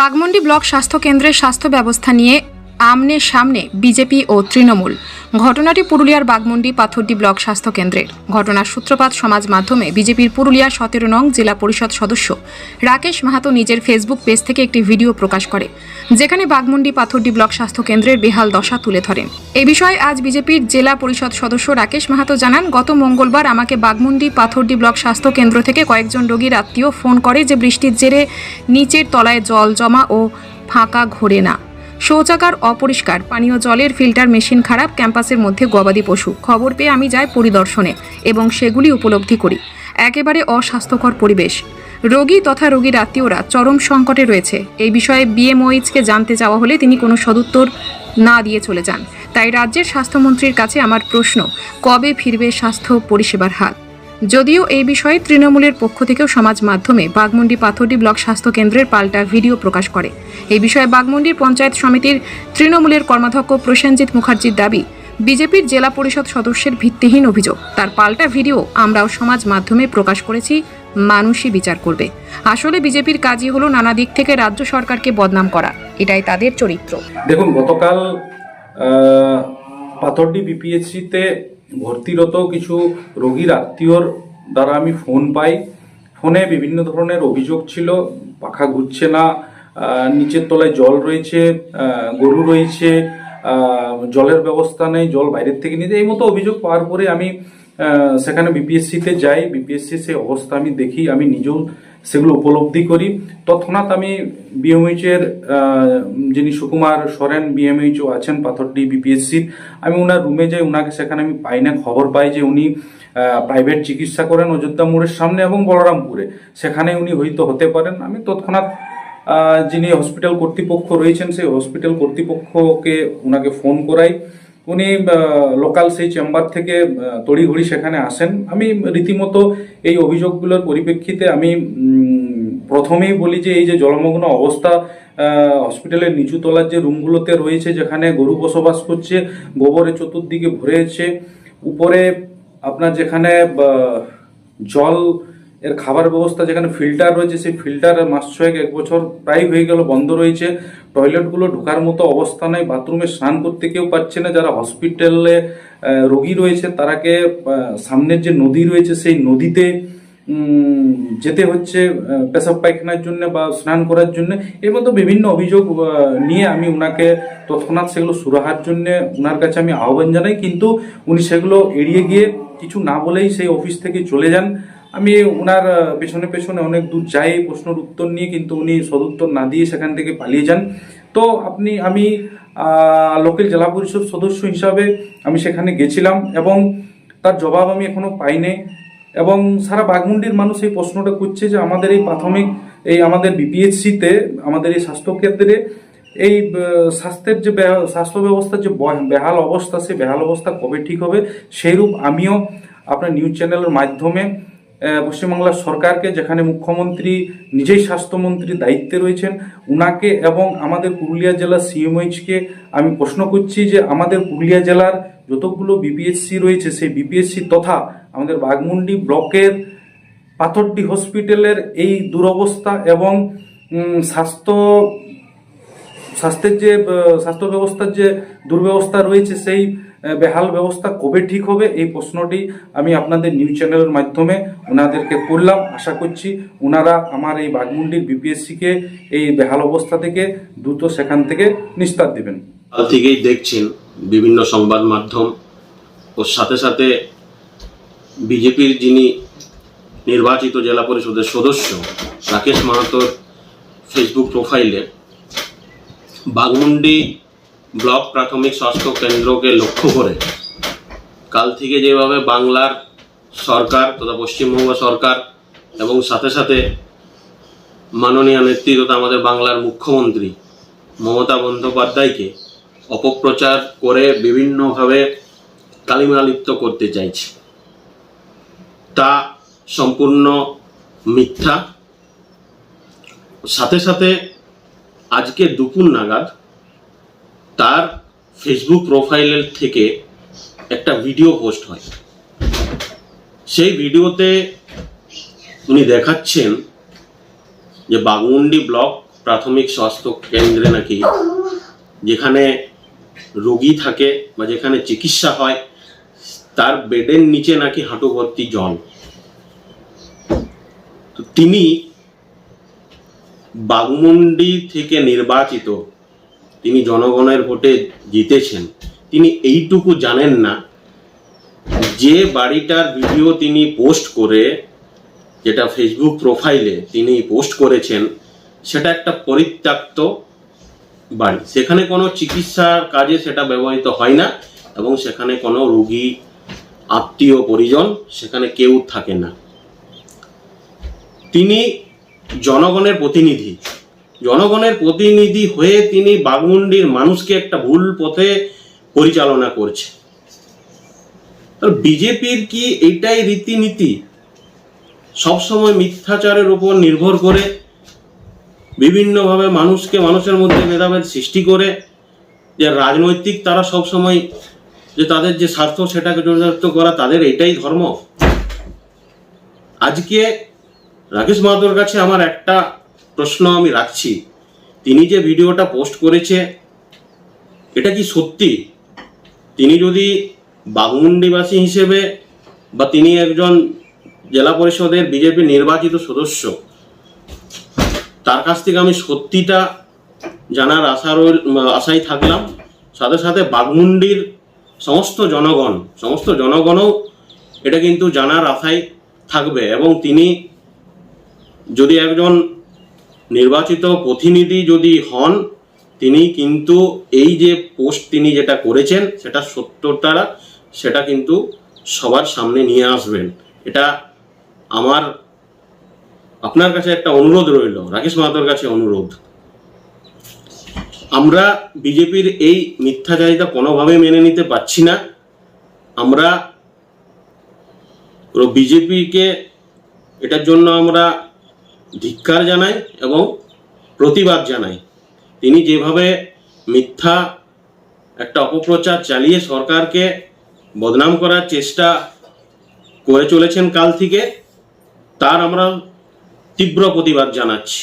Baghmundi block স্বাস্থ্য কেন্দ্রের স্বাস্থ্য ব্যবস্থা নিয়ে আমনে সামনে বিজেপি ও তৃণমূল। ঘটনাটি পুরুলিয়ার বাগমুন্ডি পাথরডি ব্লক স্বাস্থ্য কেন্দ্রের। ঘটনার সূত্রপাত সমাজ মাধ্যমে বিজেপির পুরুলিয়া সতেরো নং জেলা পরিষদ সদস্য। রাকেশ মাহাতো নিজের ফেসবুক পেজ থেকে একটি ভিডিও প্রকাশ করে, যেখানে বাগমুন্ডি পাথরডি ব্লক স্বাস্থ্য কেন্দ্রের বেহাল দশা তুলে ধরেন। এ বিষয়ে আজ বিজেপির জেলা পরিষদ সদস্য রাকেশ মাহাতো জানান, গত মঙ্গলবার আমাকে বাগমুন্ডি পাথরডি ব্লক স্বাস্থ্য কেন্দ্র থেকে কয়েকজন রোগীর আত্মীয় ফোন করে যে বৃষ্টির জেরে নিচের তলায় জল জমা ও ফাঁকা ঘোরে না। শৌচাগার অপরিষ্কার, পানীয় জলের ফিল্টার মেশিন খারাপ, ক্যাম্পাসের মধ্যে গবাদি পশু। খবর পেয়ে আমি যাই পরিদর্শনে এবং সেগুলি উপলব্ধি করি। একেবারে অস্বাস্থ্যকর পরিবেশ। রোগী তথা রোগীর আত্মীয়রা চরম সংকটে রয়েছে। এই বিষয়ে বিএমওইচকে জানতে চাওয়া হলে তিনি কোনো সদুত্তর না দিয়ে চলে যান। তাই রাজ্যের স্বাস্থ্যমন্ত্রীর কাছে আমার প্রশ্ন, কবে ফিরবে স্বাস্থ্য পরিষেবার হাত? যদিও এই বিষয়ে তৃণমূলের পক্ষ থেকেও সমাজ মাধ্যমে বাগমুন্ডি পাথরডি ব্লক স্বাস্থ্য কেন্দ্রের পাল্টা ভিডিও প্রকাশ করে। এই বিষয়ে বাগমুন্ডির পঞ্চায়েত সমিতির তৃণমূলের কর্মাধ্যক্ষ প্রসেনজিৎ মুখার্জির দাবি, বিজেপির জেলা পরিষদ সদস্যের ভিত্তিহীন অভিযোগ। তার পাল্টা ভিডিও আমরাও সমাজ মাধ্যমে প্রকাশ করেছি, মানুষই বিচার করবে। আসলে বিজেপির কাজই হলো নানা দিক থেকে রাজ্য সরকারকে বদনাম করা। এটাই তাদের চরিত্র। দেখুন, গতকাল পাথরডি বিপিএসসিতে ভর্তিরত কিছু রোগীর আত্মীয়র দ্বারা আমি ফোন পাই। ফোনে বিভিন্ন ধরনের অভিযোগ ছিল, পাখা ঘুরছে না নিচের তলায় জল রয়েছে গরু রয়েছে জলের ব্যবস্থা নেই, জল বাইরের থেকে নিতে এই মতো অভিযোগ পাওয়ার পরে আমি সেখানে বিপিএসসিতে যাই বিপিএসসি সেই অবস্থা আমি দেখি, আমি নিজেও সেগুলো উপলব্ধি করি। তৎক্ষণাৎ আমি বিএমএইচের যিনি সুকুমার সরেন বিএমএইচও আছেন পাথরডি বিপিএসসির আমি ওনার রুমে যাই ওনাকে সেখানে আমি পাই না, খবর পাই যে উনি প্রাইভেট চিকিৎসা করেন অযোধ্যা মোড়ের সামনে এবং বলরামপুরে। সেখানে উনি হয়তো হতে পারেন। আমি তৎক্ষণাৎ যিনি হসপিটাল কর্তৃপক্ষ রয়েছেন, সেই হসপিটাল কর্তৃপক্ষকে ওনাকে ফোন করাই। উনি লোকাল সেই চেম্বার থেকে তড়িঘড়ি সেখানে আসেন। আমি রীতিমতো এই অভিযোগগুলোর পরিপ্রেক্ষিতে আমি প্রথমেই বলি যে এই যে জলমগ্ন অবস্থা হসপিটালের নিচু তলার যে রুমগুলোতে রয়েছে, যেখানে গরু বসবাস করছে, গোবরে চতুর্দিকে ভরে আছে উপরে আপনার যেখানে জল এর খাবার ব্যবস্থা যেখানে ফিল্টার রয়েছে, সেই ফিল্টার মাস ছয়েক, এক বছর প্রায় হয়ে গেল বন্ধ রয়েছে। টয়লেটগুলো ঢোকার মতো অবস্থা নেই, বাথরুমে স্নান করতে কেউ পাচ্ছে না। যারা হসপিটালে রোগী রয়েছে, তারাকে সামনের যে নদী রয়েছে, সেই নদীতে যেতে হচ্ছে পেশাব পায়খানার জন্য বা স্নান করার জন্য। এর মতো বিভিন্ন অভিযোগ নিয়ে আমি ওনাকে তৎক্ষণাৎ সেগুলো সুরাহার জন্য ওনার কাছে আমি আহ্বান জানাই। কিন্তু উনি সেগুলো এড়িয়ে গিয়ে কিছু না বলেই সেই অফিস থেকে চলে যান। আমি ওনার পেছনে পেছনে অনেক দূর যাই, প্রশ্নের উত্তর নিয়ে, কিন্তু উনি সদুত্তর না দিয়ে সেখান থেকে পালিয়ে যান। তো আপনি, আমি লোকাল জেলা পরিষদ সদস্য হিসাবে আমি সেখানে গেছিলাম এবং তার জবাব আমি এখনও পাইনি এবং সারা বাগমুন্ডির মানুষ এই প্রশ্নটা করছে যে আমাদের এই প্রাথমিক, এই আমাদের বিপিএসসিতে আমাদের এই স্বাস্থ্যকেন্দ্রে এই স্বাস্থ্যের যে স্বাস্থ্য ব্যবস্থার যে বেহাল অবস্থা, সেই বেহাল অবস্থা কবে ঠিক হবে? সেইরূপ আমিও আপনার নিউজ চ্যানেলের মাধ্যমে পশ্চিমবাংলার সরকারকে যেখানে মুখ্যমন্ত্রী, নিজেই স্বাস্থ্যমন্ত্রী দায়িত্বে রয়েছেন, উনাকে এবং আমাদের পুরুলিয়া জেলার সিএমএইচকে আমি প্রশ্ন করছি যে আমাদের পুরুলিয়া জেলার যতগুলো বিপিএসসি রয়েছে, সেই বিপিএসসি তথা আমাদের বাগমুন্ডি ব্লকের পাথরডি হসপিটালের এই দুরবস্থা এবং স্বাস্থ্য, স্বাস্থ্যের যে, স্বাস্থ্য ব্যবস্থার যে দুর্ব্যবস্থা রয়েছে, সেই বেহাল ব্যবস্থা কবে ঠিক হবে এই প্রশ্নটি আমি আপনাদের নিউজ চ্যানেলের মাধ্যমে ওনাদেরকে করলাম আশা করছি ওনারা আমার এই বাগমুন্ডির বিপিএসসিকে এই বেহাল অবস্থা থেকে দ্রুত সেখান থেকে নিস্তার দেবেন। থেকেই দেখছেন বিভিন্ন সংবাদ মাধ্যম ওর সাথে সাথে বিজেপির যিনি নির্বাচিত জেলা পরিষদের সদস্য রাকেশ মাহাতোর ফেসবুক প্রোফাইলে বাগমুন্ডি ব্লক প্রাথমিক স্বাস্থ্য কেন্দ্রকে লক্ষ্য করে কাল থেকে যেভাবে বাংলার সরকার তথা পশ্চিমবঙ্গ সরকার এবং সাথে সাথে মাননীয় নেত্রী তথা আমাদের বাংলার মুখ্যমন্ত্রী মমতা বন্দ্যোপাধ্যায়কে অপপ্রচার করে বিভিন্নভাবে কালিমালিপ্ত করতে চাইছে। তা সম্পূর্ণ মিথ্যা। সাথে সাথে আজকে দুপুর নাগাদ তার ফেসবুক প্রোফাইলের থেকে একটা ভিডিও পোস্ট হয়। সেই ভিডিওতে উনি দেখাচ্ছেন যে বাগমুন্ডি ব্লক প্রাথমিক স্বাস্থ্য কেন্দ্রে নাকি যেখানে রোগী থাকে বা যেখানে চিকিৎসা হয়, তার বেডের নিচে নাকি হাঁটু ভর্তি জল। তো তিনি বাগমুন্ডি থেকে নির্বাচিত তিনি জনগণের ভোটে জিতেছেন। তিনি এইটুকু জানেন না যে বাড়িটার ভিডিও তিনি পোস্ট করে, যেটা ফেসবুক প্রোফাইলে তিনি পোস্ট করেছেন, সেটা একটা পরিত্যক্ত বাড়ি। সেখানে কোনো চিকিৎসার কাজে সেটা ব্যবহৃত হয় না এবং সেখানে কোনো রুগী, আত্মীয়, পরিজন সেখানে কেউ থাকে না। তিনি জনগণের প্রতিনিধি। জনগণের প্রতিনিধি হয়ে তিনি বাগমুন্ডির মানুষকে একটা ভুল পথে পরিচালনা করছে। বিজেপির কি এইটাই রীতিনীতি? সবসময় মিথ্যাচারের উপর নির্ভর করে, বিভিন্নভাবে মানুষকে মানুষের মধ্যে ভেদাভেদ সৃষ্টি করে, যে রাজনৈতিক তারা সবসময় যে তাদের যে স্বার্থ সেটাকে চরিতার্থ করা, তাদের এটাই ধর্ম। আজকে রাকেশ মাহাতোর কাছে আমার একটা প্রশ্ন আমি রাখছি। তিনি যে ভিডিওটা পোস্ট করেছে, এটা কি সত্যি? তিনি যদি বাগমুন্ডিবাসী হিসেবে বা তিনি একজন জেলা পরিষদের বিজেপি নির্বাচিত সদস্য, তার কাছ থেকে আমি সত্যিটা জানার আশা রইল আশায় থাকলাম। সাথে সাথে বাগমুন্ডির সমস্ত জনগণ, সমস্ত জনগণও এটা কিন্তু জানার আশায় থাকবে এবং তিনি যদি একজন নির্বাচিত প্রতিনিধি যদি হন, তিনি কিন্তু এই যে পোস্ট তিনি যেটা করেছেন, সেটা সত্যটা সেটা কিন্তু সবার সামনে নিয়ে আসবেন। এটা আমার, আপনার কাছে একটা অনুরোধ রইল, রাকেশ মাহাতোর কাছে অনুরোধ। আমরা বিজেপির এই মিথ্যাচারিতা কোনোভাবে মেনে নিতে পারছি না। আমরা বিজেপিকে এটার জন্য আমরা ধিক্কার জানাই এবং প্রতিবাদ জানাই তিনি যেভাবে মিথ্যা একটা অপপ্রচার চালিয়ে সরকারকে বদনাম করার চেষ্টা করে চলেছেন কাল থেকে, তার আমরা তীব্র প্রতিবাদ জানাচ্ছি।